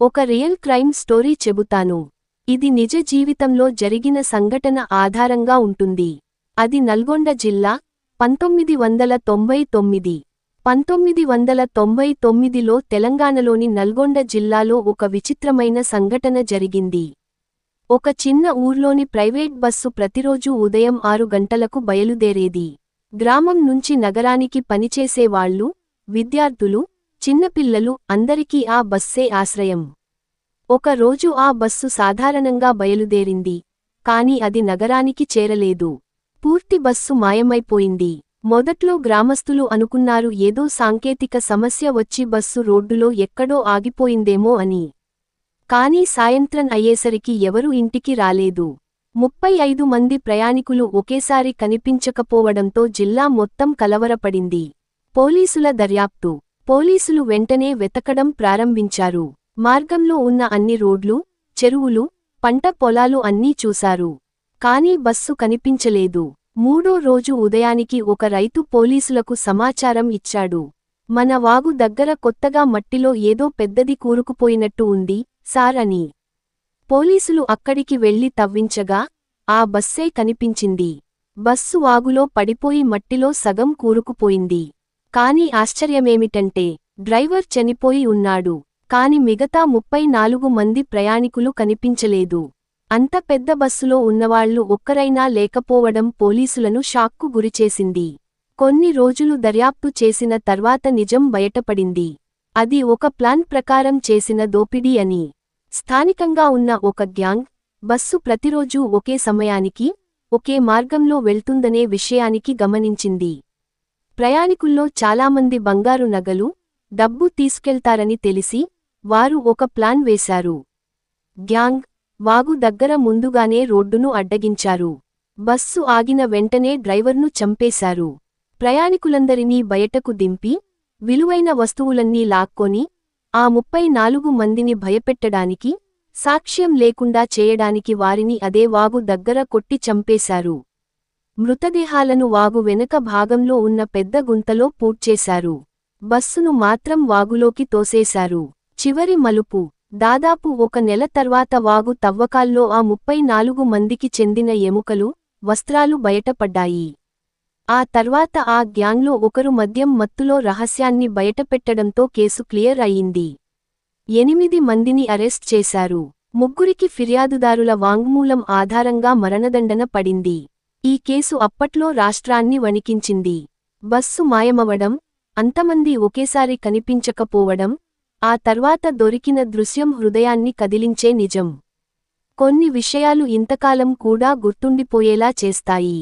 ఒక real crime story చెబుతాను. ఇది నిజ జీవితంలో జరిగిన సంఘటన ఆధారంగా ఉంటుంది. అది నల్గొండ జిల్లా పంతొమ్మిది వందల తొంభై తొమ్మిది. పంతొమ్మిది వందల తొంభై తొమ్మిదిలో తెలంగాణలోని నల్గొండ జిల్లాలో ఒక విచిత్రమైన సంఘటన జరిగింది. ఒక చిన్న ఊర్లోని ప్రైవేట్ బస్సు ప్రతిరోజూ ఉదయం ఆరు గంటలకు బయలుదేరేది. గ్రామం నుంచి నగరానికి పనిచేసేవాళ్ళు విద్యార్థులు చిన్నపిల్లలు అందరికీ ఆ బస్సే ఆశ్రయం. ఒక రోజు ఆ బస్సు సాధారణంగా బయలుదేరింది కాని అది నగరానికి చేరలేదు. పూర్తి బస్సు మాయమైపోయింది. మొదట్లో గ్రామస్తులు అనుకున్నారు ఏదో సాంకేతిక సమస్య వచ్చి బస్సు రోడ్డులో ఎక్కడో ఆగిపోయిందేమో అని. కానీ సాయంత్రం అయ్యేసరికి ఎవరూ ఇంటికి రాలేదు. ముప్పై ఐదు మంది ప్రయాణికులు ఒకేసారి కనిపించకపోవడంతో జిల్లా మొత్తం కలవరపడింది. పోలీసుల దర్యాప్తు పోలీసులు వెంటనే వెతకడం ప్రారంభించారు. మార్గంలో ఉన్న అన్ని రోడ్లు చెరువులు పంట పొలాలు అన్నీ చూశారు. కానీ బస్సు కనిపించలేదు. మూడో రోజు ఉదయానికి ఒక రైతు పోలీసులకు సమాచారం ఇచ్చాడు. మన వాగు దగ్గర కొత్తగా మట్టిలో ఏదో పెద్దది కూరుకుపోయినట్టు ఉంది సార్ అని. పోలీసులు అక్కడికి వెళ్ళి తవ్వించగా ఆ బస్సే కనిపించింది. బస్సు వాగులో పడిపోయి మట్టిలో సగం కూరుకుపోయింది. కాని ఆశ్చర్యమేమిటంటే డ్రైవర్ చనిపోయి ఉన్నాడు కాని మిగతా ముప్పై నాలుగు మంది ప్రయాణికులు కనిపించలేదు. అంత పెద్ద బస్సులో ఉన్నవాళ్ళు ఒక్కరైనా లేకపోవడం పోలీసులను షాక్కు గురిచేసింది. కొన్ని రోజులు దర్యాప్తు చేసిన తర్వాత నిజం బయటపడింది. అది ఒక ప్లాన్ ప్రకారం చేసిన దోపిడీ అని. స్థానికంగా ఉన్న ఒక గ్యాంగ్ బస్సు ప్రతిరోజూ ఒకే సమయానికి ఒకే మార్గంలో వెళ్తుందనే విషయానికి గమనించింది. ప్రయాణికుల్లో చాలామంది బంగారు నగలు డబ్బు తీసుకెళ్తారని తెలిసి వారు ఒక ప్లాన్ వేశారు. గ్యాంగ్ వాగు దగ్గర ముందుగానే రోడ్డును అడ్డగించారు. బస్సు ఆగిన వెంటనే డ్రైవర్ను చంపేశారు. ప్రయాణికులందరినీ బయటకు దింపి విలువైన వస్తువులన్నీ లాక్కొని ఆ ముప్పై నాలుగు మందిని భయపెట్టడానికి సాక్ష్యం లేకుండా చేయడానికి వారిని అదే వాగు దగ్గర కొట్టి చంపేశారు. మృతదేహాలను వాగు వెనుక భాగంలో ఉన్న పెద్ద గుంతలో పూడ్చేశారు. బస్సును మాత్రం వాగులోకి తోసేశారు. చివరి మలుపు. దాదాపు ఒక నెల తర్వాత వాగు తవ్వకాల్లో ఆ ముప్పై నాలుగు మందికి చెందిన ఎముకలు వస్త్రాలు బయటపడ్డాయి. ఆ తర్వాత ఆ గ్యాంగ్లో ఒకరు మద్యం మత్తులో రహస్యాన్ని బయటపెట్టడంతో కేసు క్లియర్ అయింది. ఎనిమిది మందిని అరెస్ట్ చేశారు. ముగ్గురికి ఫిర్యాదుదారుల వాంగ్మూలం ఆధారంగా మరణదండన పడింది. ఈ కేసు అప్పట్లో రాష్ట్రాన్ని వణికించింది. బస్సు మాయమవడం అంతమంది ఒకేసారి కనిపించకపోవడం ఆ తర్వాత దొరికిన దృశ్యం హృదయాన్ని కదిలించే నిజం. కొన్ని విషయాలు ఇంతకాలం కూడా గుర్తుండిపోయేలా చేస్తాయి.